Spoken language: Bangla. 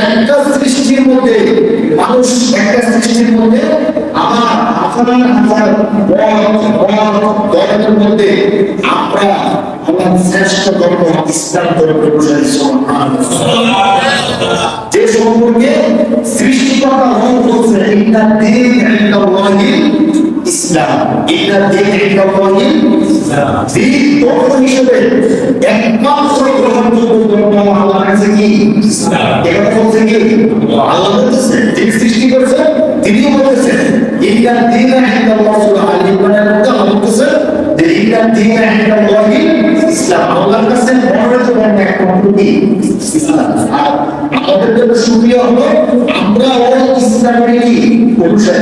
একটা সৃষ্টির মধ্যে আমরা সৃষ্টির মধ্যে আমার শ্রেষ্ঠ ইসলাম সম্পর্কে সৃষ্টিকর্তা রব বলছে, ইন্না দীন ইনদাল্লাহি ইসলাম। ইসলাম। এটা বলছে কি? আল্লাহ বলতেছে সৃষ্টি করেছেন তিনি বলতেছেন, ইন্না দীন ইনদাল্লাহি সূরা আল ইমরানের মধ্যে আল্লাহ বলতেছে যে, ইন্না দীন ইনদাল্লাহি ইসলাম। কাছে একমাত্র জন্য সুবিধা হলো আমরা ওই ইসলামের কি? অনুসারী